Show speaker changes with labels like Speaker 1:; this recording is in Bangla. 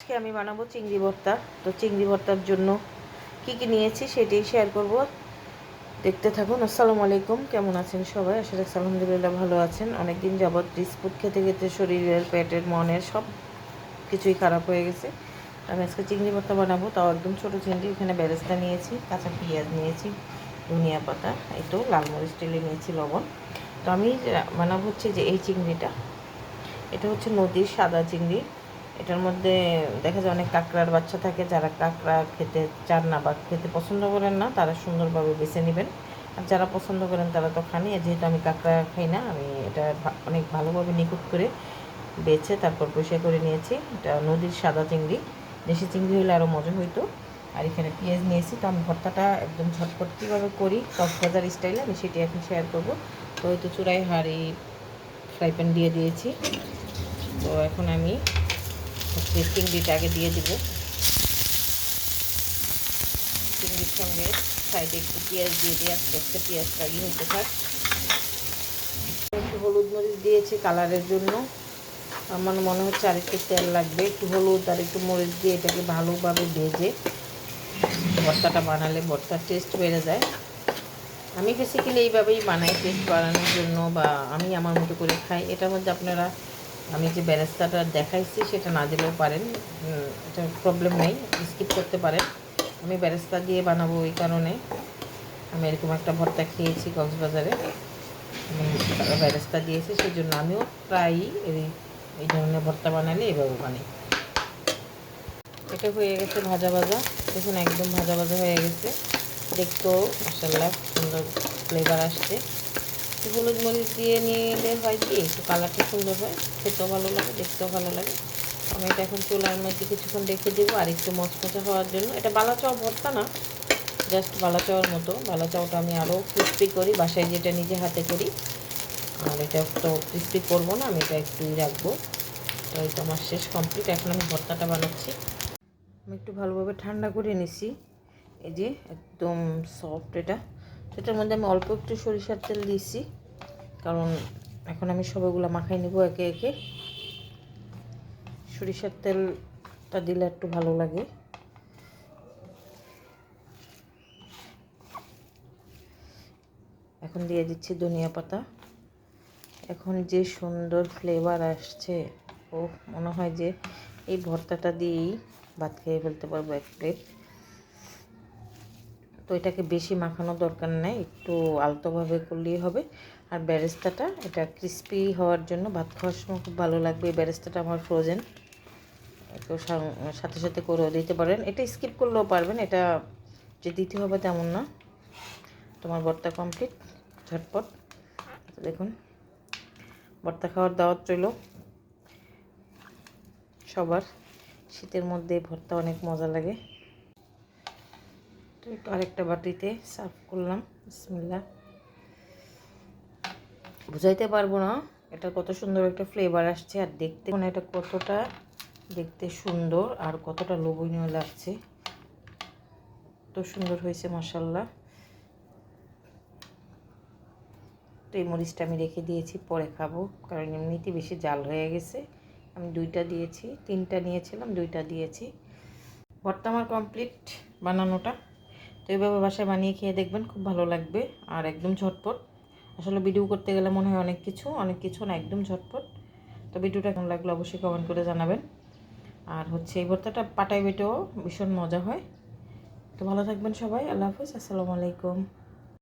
Speaker 1: আজকে আমি বানাবো চিংড়ি ভর্তা। তো চিংড়ি ভর্তার জন্য কি কি নিয়েছি সেটাই শেয়ার করব। দেখতে থাকুন। আসসালামু আলাইকুম। কেমন আছেন সবাই? আসলে আলহামদুলিল্লাহ ভালো আছেন। অনেক দিন যাবৎ বিস্কুট খেতে খেতে শরীরের, পেটের, মনের সব কিছুই খারাপ হয়ে গেছে। আমি আজকে চিংড়ি ভর্তা বানাবো। তাও একদম ছোটো চিংড়ি। এখানে বেরেস্তা নিয়েছি, কাঁচা পেঁয়াজ নিয়েছি, ধনিয়া পাতা একটু লাল মরিচ টেলে নিয়েছি লবণ। তো আমি বানাবো হচ্ছে যে এই চিংড়িটা। এটা হচ্ছে নদীর সাদা চিংড়ি। এটার মধ্যে দেখা যায় অনেক কাঁকড়ার বাচ্চা থাকে, যারা কাঁকড়া খেতে চান না বা খেতে পছন্দ করেন না, তারা সুন্দরভাবে বেছে নেবেন। আর যারা পছন্দ করেন তারা তো খানি যেহেতু আমি কাঁকড়া খাই না, আমি এটা অনেক ভালোভাবে নিখুঁত করে বেছে তারপর পরিষ্কার করে নিয়েছি। এটা নদীর সাদা চিংড়ি। দেশি চিংড়ি হলে আরও মজা হইতো। আর এখানে পেঁয়াজ নিয়েছি তো আমি ভর্তাটা একদম ঝটপট কীভাবে করি কক্সবাজার স্টাইলে আমি সেটি এখন শেয়ার করব। তো হয়তো চূড়ায় হাঁড়ি ফ্রাই প্যান দিয়ে দিয়েছি। তো এখন আমি হচ্ছে চিংড়িটা আগে দিয়ে দিব। চিংড়ির সঙ্গে সাইডে একটু পেঁয়াজ দিয়ে দিয়ে আস্তে আস্তে পেঁয়াজটা হতে থাক। একটু হলুদ মরিচ দিয়েছি কালারের জন্য। আমার মনে হচ্ছে আর একটু তেল লাগবে, একটু হলুদ আর একটু মরিচ দিয়ে এটাকে ভালোভাবে ভেজে ভর্তাটা বানালে ভর্তার টেস্ট বেড়ে যায়। আমি বেসিক্যালি এইভাবেই বানাই টেস্ট বাড়ানোর জন্য বা আমি আমার মতো করে খাই। এটার মধ্যে আপনারা আমি যে ব্যারেস্তাটা দেখাইছি, সেটা না দিলেও পারেন। এটা প্রবলেম নেই স্কিপ করতে পারেন। আমি ব্যারেস্তা দিয়ে বানাবো এই কারণে। আমি এরকম একটা ভর্তা খেয়েছি কক্সবাজারে। ব্যারেস্তা দিয়েছি সেই জন্য আমিও প্রায়ই এই ধরনের ভর্তা বানালে এভাবে বানাই। এটা হয়ে গেছে ভাজা ভাজা। দেখুন, একদম ভাজা ভাজা হয়ে গেছে। দেখতেও মশাল্লা সুন্দর ফ্লেভার আসছে। হলুদ মরিচ দিয়ে নিলে হয় কি, একটু কালারটা সুন্দর হয়, খেতেও ভালো লাগে, দেখতেও ভালো লাগে। আমি এটা এখন চুলার মধ্যে কিছুক্ষণ রেখে দেবো আর একটু মচমচা হওয়ার জন্য। এটা বালাচাও ভর্তা না, জাস্ট বালাচাওয়ার মতো। বালাচাওটা আমি আরও ক্রিস্পি করি, বাসায় যেটা নিজে হাতে করি। আর এটা তো ক্রিস্পি করব না, আমি এটা একটুই রাখব। তো এটা আমার শেষ কমপ্লিট এখন আমি ভর্তাটা বানাচ্ছি। আমি একটু ভালোভাবে ঠান্ডা করে নিছি। এই যে একদম সফট এটা। এটার মধ্যে আমি অল্প একটু সরিষার তেল দিয়েছি কারণ এখন আমি সবগুলো মাখাই নেব একে একে। সরিষার তেলটা দিলে একটু ভালো লাগে। এখন দিয়ে দিচ্ছি ধনিয়া পাতা। এখন যে সুন্দর ফ্লেভার আসছে ও মনে হয় যে এই ভর্তাটা দিয়েই ভাত খেয়ে ফেলতে পারব এক প্লেট তো এটাকে বেশি মাখানো দরকার নেই, একটু আলতোভাবে করলেই হবে। আর ব্যারেস্তাটা, এটা ক্রিস্পি হওয়ার জন্য ভাত খাওয়ার সময় খুব ভালো লাগবে। ব্যারেস্তাটা আমার ফ্রোজেন সাং- সাথে সাথে করেও দিতে পারেন। এটা স্কিপ করলেও পারবেন, এটা যে দিতে হবে তেমন না। তোমার ভর্তা কমপ্লিট ঝটপট। দেখুন। ভর্তা খাওয়ার দাওয়াত রইল সবার। শীতের মধ্যে ভর্তা অনেক মজা লাগে। তো একটু আরেকটা বাটিতে সার্ভ করলাম বিসমিল্লা বুঝাইতে পারব না এটা কত সুন্দর একটা ফ্লেভার আসছে আর দেখতে মানে এটা কতটা দেখতে সুন্দর আর কতটা লোভনীয় লাগছে। তো সুন্দর হয়েছে মশাল্লা তো এই মরিচটা আমি রেখে দিয়েছি, পরে খাব, কারণ এমনিতে বেশি জাল হয়ে গেছে। আমি দুইটা দিয়েছি, তিনটা নিয়েছিলাম, দুইটা দিয়েছি। ভর্তা আমার কমপ্লিট বানানোটা তো এইভাবে বাসায় বানিয়ে খেয়ে দেখবেন খুব ভালো লাগবে আর একদম ঝটপট। আসলে ভিডিও করতে গেলে মনে হয় অনেক কিছু অনেক কিছু না, একদম ঝটপট। তো ভিডিওটা কেমন লাগল অবশ্যই কমেন্ট করে জানাবেন। আর হচ্ছে এই ভর্তাটা পাটাই বেটেও ভীষণ মজা হয়। তো ভালো থাকবেন সবাই, আল্লাহ হাফিজ, আসসালামু আলাইকুম।